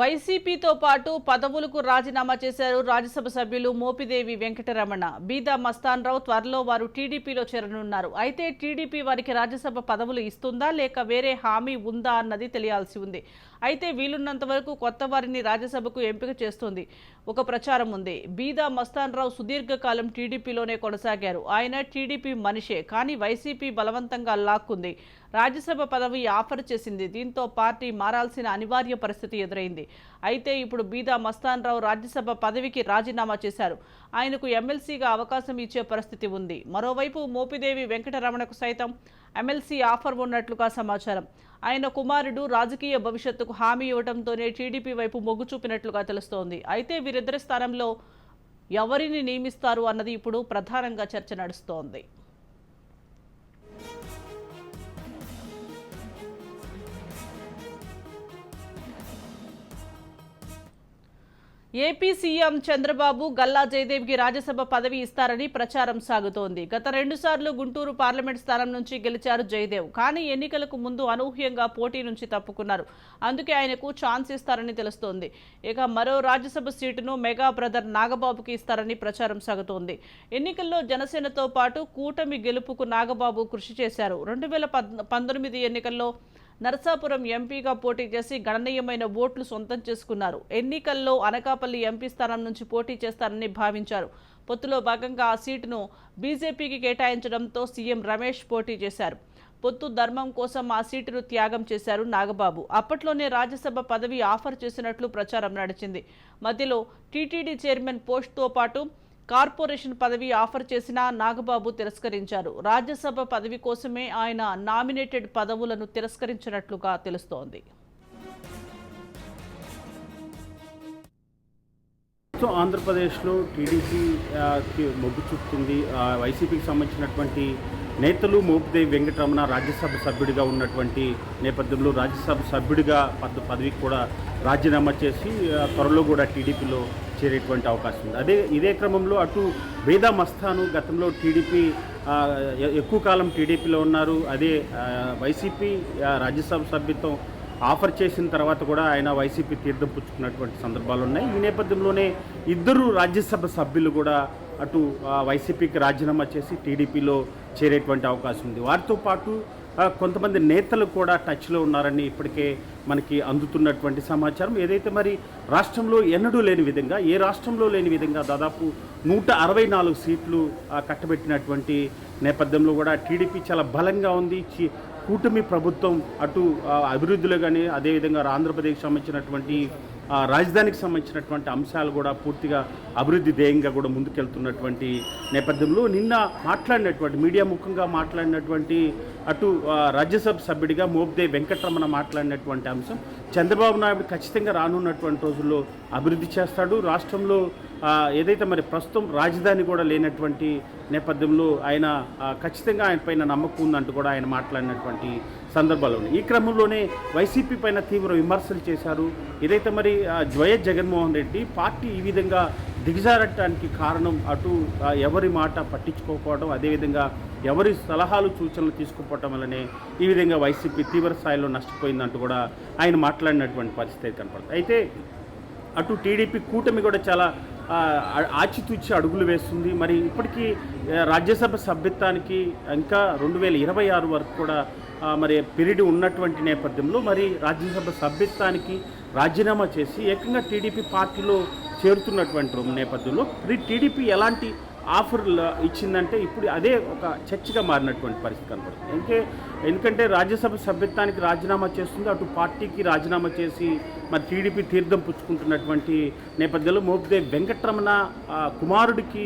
వైసీపీతో పాటు పదవులకు రాజీనామా చేశారు రాజ్యసభ సభ్యులు మోపిదేవి వెంకటరమణ. బీదా మస్తాన్ రావు త్వరలో వారు టీడీపీలో చేరనున్నారు. అయితే టీడీపీ వారికి రాజ్యసభ పదవులు ఇస్తుందా లేక వేరే హామీ ఉందా అన్నది తెలియాల్సి ఉంది. అయితే వీలున్నంత వరకు కొత్త వారిని రాజ్యసభకు ఎంపిక చేస్తుంది. ఒక ప్రచారం ఉంది. బీదా మస్తాన్ రావు సుదీర్ఘకాలం టీడీపీలోనే కొనసాగారు. ఆయన టీడీపీ మనిషే కానీ వైసీపీ బలవంతంగా లాక్కుంది. రాజ్యసభ పదవి ఆఫర్ చేసింది. దీంతో పార్టీ మారాల్సిన అనివార్య పరిస్థితి ఎదురైంది. అయితే ఇప్పుడు బీదా మస్తాన్ రావు రాజ్యసభ పదవికి రాజీనామా చేశారు. ఆయనకు ఎమ్మెల్సీగా అవకాశం ఇచ్చే పరిస్థితి ఉంది. మరోవైపు మోపిదేవి వెంకటరమణకు సైతం ఎమ్మెల్సీ ఆఫర్ ఉన్నట్లుగా సమాచారం. ఆయన కుమారుడు రాజకీయ భవిష్యత్తుకు హామీ ఇవ్వడంతోనే టీడీపీ వైపు మొగ్గు చూపినట్లుగా తెలుస్తోంది. అయితే వీరిద్దరి స్థానంలో ఎవరిని నియమిస్తారు అన్నది ఇప్పుడు ప్రధానంగా చర్చ నడుస్తోంది. ఏపీ సీఎం చంద్రబాబు గల్లా జయదేవ్కి రాజ్యసభ పదవి ఇస్తారని ప్రచారం సాగుతోంది. గత రెండుసార్లు గుంటూరు పార్లమెంట్ స్థానం నుంచి గెలిచారు జయదేవ్. కానీ ఎన్నికలకు ముందు అనూహ్యంగా పోటీ నుంచి తప్పుకున్నారు. అందుకే ఆయనకు ఛాన్స్ ఇస్తారని తెలుస్తోంది. ఇక మరో రాజ్యసభ సీటును మెగా బ్రదర్ నాగబాబుకి ఇస్తారని ప్రచారం సాగుతోంది. ఎన్నికల్లో జనసేనతో పాటు కూటమి గెలుపుకు నాగబాబు కృషి చేశారు. రెండు వేల పంతొమ్మిది ఎన్నికల్లో నరసాపురం ఎంపీగా పోటీ చేసి గణనీయమైన ఓట్లు సొంతం చేసుకున్నారు. ఎన్నికల్లో అనకాపల్లి ఎంపీ స్థానం నుంచి పోటీ చేస్తారని భావించారు. పొత్తులో భాగంగా ఆ సీటును బీజేపీకి కేటాయించడంతో సీఎం రమేష్ పోటీ చేశారు. పొత్తు ధర్మం కోసం ఆ సీటును త్యాగం చేశారు నాగబాబు. అప్పట్లోనే రాజ్యసభ పదవి ఆఫర్ చేసినట్లు ప్రచారం నడిచింది. మధ్యలో టీటీడీ చైర్మన్ పోస్ట్తో పాటు కార్పొరేషన్ పదవి ఆఫర్ చేసిన నాగబాబు తిరస్కరించారు. రాజ్యసభ పదవి కోసమే ఆయన నామినేటెడ్ పదవులను తిరస్కరించినట్లుగా తెలుస్తోంది. సో ఆంధ్రప్రదేశ్లో టీడీపీ మొగ్గు చూపుతుంది. వైసీపీకి సంబంధించినటువంటి నేతలు మోపిదేవి వెంకటరమణ రాజ్యసభ సభ్యుడిగా ఉన్నటువంటి నేపథ్యంలో రాజ్యసభ సభ్యుడిగా పద పదవికి కూడా రాజీనామా చేసి త్వరలో కూడా టీడీపీలో చేరేటువంటి అవకాశం ఉంది. అదే ఇదే క్రమంలో అటు బేదా మస్తాను గతంలో టీడీపీ ఎక్కువ కాలం టీడీపీలో ఉన్నారు. అదే వైసీపీ రాజ్యసభ సభ్యత్వం ఆఫర్ చేసిన తర్వాత కూడా ఆయన వైసీపీ తీర్థం పుచ్చుకున్నటువంటి సందర్భాలు ఉన్నాయి. ఈ నేపథ్యంలోనే ఇద్దరు రాజ్యసభ సభ్యులు కూడా అటు వైసీపీకి రాజీనామా చేసి టీడీపీలో చేరేటువంటి అవకాశం ఉంది. వారితో పాటు కొంతమంది నేతలు కూడా టచ్లో ఉన్నారని ఇప్పటికే మనకి అందుతున్నటువంటి సమాచారం. ఏదైతే మరి రాష్ట్రంలో ఎన్నడూ లేని విధంగా ఏ రాష్ట్రంలో లేని విధంగా దాదాపు నూట అరవై నాలుగు సీట్లు కట్టబెట్టినటువంటి నేపథ్యంలో కూడా టీడీపీ చాలా బలంగా ఉంది. చి- కూటమి ప్రభుత్వం అటు అభివృద్ధిలో కానీ అదేవిధంగా ఆంధ్రప్రదేశ్ సంబంధించినటువంటి రాజధానికి సంబంధించినటువంటి అంశాలు కూడా పూర్తిగా అభివృద్ధి ధ్యేయంగా కూడా ముందుకెళ్తున్నటువంటి నేపథ్యంలో నిన్న మాట్లాడినటువంటి మీడియా ముఖంగా మాట్లాడినటువంటి అటు రాజ్యసభ సభ్యుడిగా మోబ్దే వెంకటరమణ మాట్లాడినటువంటి అంశం చంద్రబాబు నాయుడు ఖచ్చితంగా రానున్నటువంటి రోజుల్లో అభివృద్ధి చేస్తాడు. రాష్ట్రంలో ఏదైతే మరి ప్రస్తుతం రాజధాని కూడా లేనటువంటి నేపథ్యంలో ఆయన ఖచ్చితంగా ఆయన పైన నమ్మకం ఉందంటూ కూడా ఆయన మాట్లాడినటువంటి సందర్భాలు ఉన్నాయి. ఈ క్రమంలోనే వైసీపీ పైన తీవ్ర విమర్శలు చేశారు. ఏదైతే మరి జ్వయ వైఎస్ జగన్మోహన్ రెడ్డి పార్టీ ఈ విధంగా దిగజారటానికి కారణం అటు ఎవరి మాట పట్టించుకోకపోవడం అదేవిధంగా ఎవరి సలహాలు సూచనలు తీసుకుపోవటం వల్లనే ఈ విధంగా వైసీపీ తీవ్ర స్థాయిలో నష్టపోయిందంటూ కూడా ఆయన మాట్లాడినటువంటి పరిస్థితి కనపడుతుంది. అయితే అటు టీడీపీ కూటమి కూడా చాలా ఆచితూచి అడుగులు వేస్తుంది. మరి ఇప్పటికీ రాజ్యసభ సభ్యత్వానికి ఇంకా రెండు వేల ఇరవై ఆరు వరకు కూడా మరి పీరియడ్ ఉన్నటువంటి నేపథ్యంలో మరి రాజ్యసభ సభ్యత్వానికి రాజీనామా చేసి ఏకంగా టీడీపీ పార్టీలో చేరుతున్నటువంటి నేపథ్యంలో మరి టీడీపీ ఎలాంటి ఆఫర్లు ఇచ్చిందంటే ఇప్పుడు అదే ఒక చర్చగా మారినటువంటి పరిస్థితి కనపడుతుంది. ఇంకే ఎందుకంటే రాజ్యసభ సభ్యత్వానికి రాజీనామా చేస్తుంది అటు పార్టీకి రాజీనామా చేసి మరి టీడీపీ తీర్థం పుచ్చుకుంటున్నటువంటి నేపథ్యంలో మోపిదే వెంకటరమణ కుమారుడికి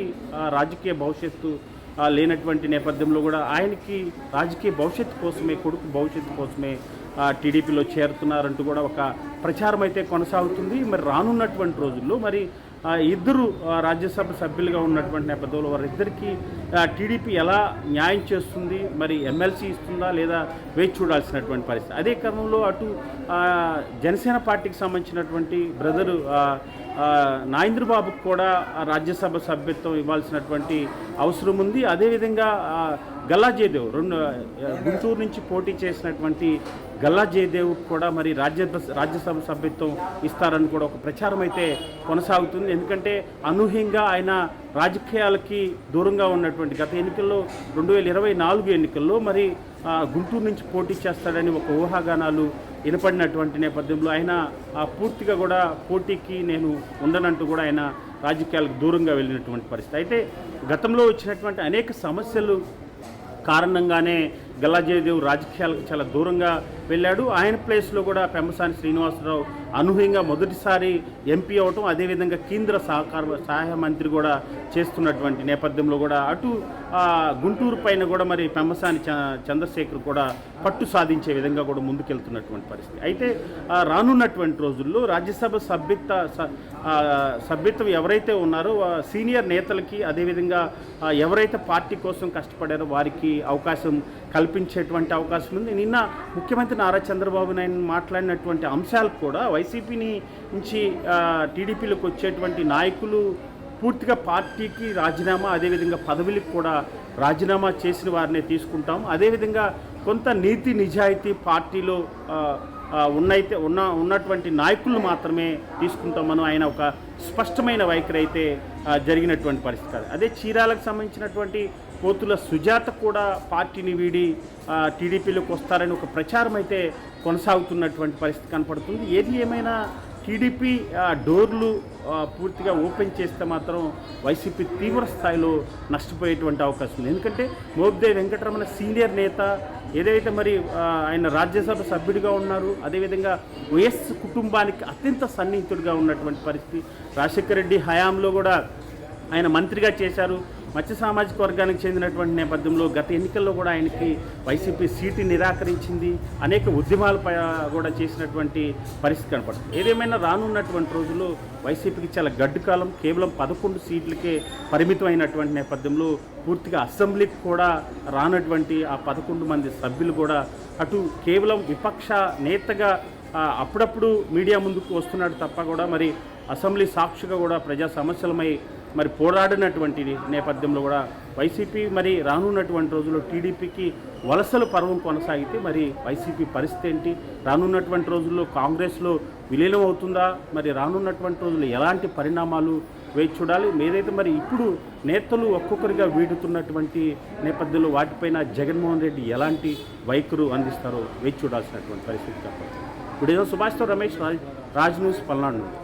రాజకీయ భవిష్యత్తు లేనటువంటి నేపథ్యంలో కూడా ఆయనకి రాజకీయ భవిష్యత్తు కోసమే కొడుకు భవిష్యత్తు కోసమే టీడీపీలో చేరుతున్నారంటూ కూడా ఒక ప్రచారం అయితే కొనసాగుతుంది. మరి రానున్నటువంటి రోజుల్లో మరి ఇద్దరు రాజ్యసభ సభ్యులుగా ఉన్నటువంటి నేపథ్యంలో వారిద్దరికీ టీడీపీ ఎలా న్యాయం చేస్తుంది? మరి ఎమ్మెల్సీ ఇస్తుందా లేదా వేచి చూడాల్సినటువంటి పరిస్థితి? అదే క్రమంలో అటు జనసేన పార్టీకి సంబంధించినటువంటి బ్రదరు నాయేంద్రబాబుకు బాబుకు కూడా రాజ్యసభ సభ్యత్వం ఇవ్వాల్సినటువంటి అవసరం ఉంది. అదేవిధంగా గల్లా జయదేవ్ రెండు గుంటూరు నుంచి పోటీ చేసినటువంటి గల్లా జయదేవ్ కూడా మరి రాజ్య రాజ్యసభ సభ్యత్వం ఇస్తారని కూడా ఒక ప్రచారం అయితే కొనసాగుతుంది. ఎందుకంటే అనూహ్యంగా ఆయన రాజకీయాలకి దూరంగా ఉన్నటువంటి గత ఎన్నికల్లో రెండు వేల ఇరవై నాలుగు ఎన్నికల్లో మరి గుంటూరు నుంచి పోటీ చేస్తాడని ఒక ఊహాగానాలు వినపడినటువంటి నేపథ్యంలో ఆయన ఆ, పూర్తిగా కూడా పోటీకి నేను ఉండనంటూ కూడా ఆయన రాజకీయాలకు దూరంగా వెళ్ళినటువంటి పరిస్థితి. అయితే గతంలో వచ్చినటువంటి అనేక సమస్యలు కారణంగానే గల్లా జయదేవ్ రాజకీయాలకు చాలా దూరంగా వెళ్ళాడు. ఆయన ప్లేస్లో కూడా పెంపసాని శ్రీనివాసరావు అనూహ్యంగా మొదటిసారి ఎంపీ అవటం అదేవిధంగా కేంద్ర సహకార సహాయ మంత్రి కూడా చేస్తున్నటువంటి నేపథ్యంలో కూడా అటు గుంటూరు పైన కూడా మరి పెంపసాని చ- చంద్రశేఖర్ కూడా పట్టు సాధించే విధంగా కూడా ముందుకెళ్తున్నటువంటి పరిస్థితి. అయితే రానున్నటువంటి రోజుల్లో రాజ్యసభ సభ్యత్వ స- సభ్యత్వం ఎవరైతే ఉన్నారో సీనియర్ నేతలకి అదేవిధంగా ఎవరైతే పార్టీ కోసం కష్టపడారో వారికి అవకాశం కల్పించేటువంటి అవకాశం ఉంది. నిన్న ముఖ్యమంత్రి నారా చంద్రబాబు నాయుడు మాట్లాడినటువంటి అంశాలు కూడా వైసీపీని నుంచి టీడీపీలోకి వచ్చేటువంటి నాయకులు పూర్తిగా పార్టీకి రాజీనామా అదేవిధంగా పదవులకు కూడా రాజీనామా చేసిన వారినే తీసుకుంటాం. అదేవిధంగా కొంత నీతి నిజాయితీ పార్టీలో ఉన్నైతే ఉన్న ఉన్నటువంటి నాయకులను మాత్రమే తీసుకుంటాం మనం ఆయన ఒక స్పష్టమైన వైఖరి అయితే జరిగినటువంటి పరిస్థితి కాదు. అదే చీరాలకు సంబంధించినటువంటి పోతుల సుజాత కూడా పార్టీని వీడి టీడీపీలోకి వస్తారని ఒక ప్రచారం అయితే కొనసాగుతున్నటువంటి పరిస్థితి కనపడుతుంది. ఏది ఏమైనా టీడీపీ డోర్లు పూర్తిగా ఓపెన్ చేస్తే మాత్రం వైసీపీ తీవ్ర స్థాయిలో నష్టపోయేటువంటి అవకాశం ఉంది. ఎందుకంటే మోబ్దే వెంకటరమణ సీనియర్ నేత ఏదైతే మరి ఆయన రాజ్యసభ సభ్యుడిగా ఉన్నారు అదేవిధంగా వైఎస్ కుటుంబానికి అత్యంత సన్నిహితుడిగా ఉన్నటువంటి పరిస్థితి. రాజశేఖర రెడ్డి హయాంలో కూడా ఆయన మంత్రిగా చేశారు. మత్స్య సామాజిక వర్గానికి చెందినటువంటి నేపథ్యంలో గత ఎన్నికల్లో కూడా ఆయనకి వైసీపీ సీటు నిరాకరించింది. అనేక ఉద్యమాలు కూడా చేసినటువంటి పరిస్థితి కనపడుతుంది. ఏదేమైనా రానున్నటువంటి రోజుల్లో వైసీపీకి చాలా గడ్డు కాలం కేవలం పదకొండు సీట్లకే పరిమితమైనటువంటి నేపథ్యంలో పూర్తిగా అసెంబ్లీకి కూడా రానటువంటి ఆ పదకొండు మంది సభ్యులు కూడా అటు కేవలం విపక్ష నేతగా అప్పుడప్పుడు మీడియా ముందుకు వస్తున్నాడు తప్ప కూడా మరి అసెంబ్లీ సాక్షిగా కూడా ప్రజా సమస్యలమై మరి పోరాడినటువంటి నేపథ్యంలో కూడా వైసీపీ మరి రానున్నటువంటి రోజుల్లో టీడీపీకి వలసల పర్వం కొనసాగితే మరి వైసీపీ పరిస్థితి ఏంటి? రానున్నటువంటి రోజుల్లో కాంగ్రెస్లో విలీనం అవుతుందా? మరి రానున్నటువంటి రోజుల్లో ఎలాంటి పరిణామాలు వేచి చూడాలి? ఏదైతే మరి ఇప్పుడు నేతలు ఒక్కొక్కరిగా వీడుతున్నటువంటి నేపథ్యంలో వాటిపైన జగన్మోహన్ రెడ్డి ఎలాంటి వైఖరు అందిస్తారో వేచి చూడాల్సినటువంటి పరిస్థితి తప్పదు ఇప్పుడు ఏదో సుభాష్తో రమేష్ రాజ్ రాజ్ న్యూస్ పల్నాడు నుండి.